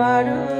বারো